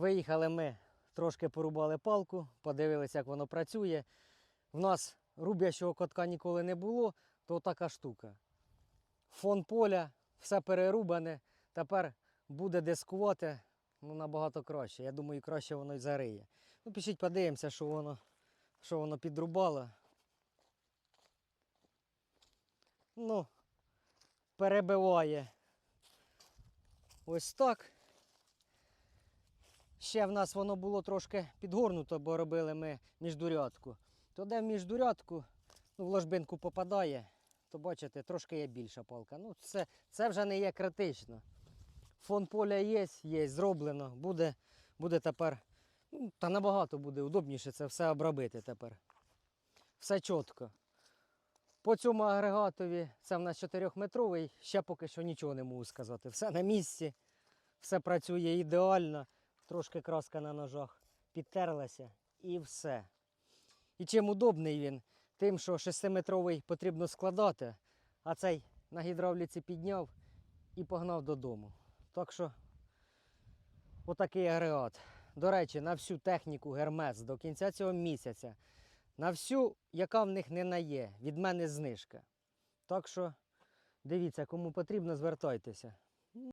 Виїхали ми, трошки порубали палку, подивилися, як воно працює. В нас рубящого котка ніколи не було, то така штука. Фон поля, все перерубане. Тепер буде дискувати ну, набагато краще. Я думаю, краще воно й зариє. Ну, пишіть, подивимося, що воно, що воно підрубало. Ну, перебиває. Ось так. Ще в нас воно було трошки підгорнуто, бо робили ми міждурядку. То де в міждурядку, ну, в ложбинку попадає, то бачите, трошки є більша палка. Ну, це, це вже не є критично. Фон поля є, є, зроблено. Буде, буде тепер, ну, та набагато буде удобніше це все обробити тепер. Все чітко. По цьому агрегатові це в нас 4-метровий, ще поки що нічого не можу сказати. Все на місці, все працює ідеально, трошки краска на ножах підтерлася і все. І чим удобний він? Тим, що 6-метровий потрібно складати, а цей на гідравліці підняв і погнав додому. Так що отакий агрегат. До речі, на всю техніку Гермес до кінця цього місяця, на всю, яка в них не нає, від мене знижка. Так що дивіться, кому потрібно, звертайтеся.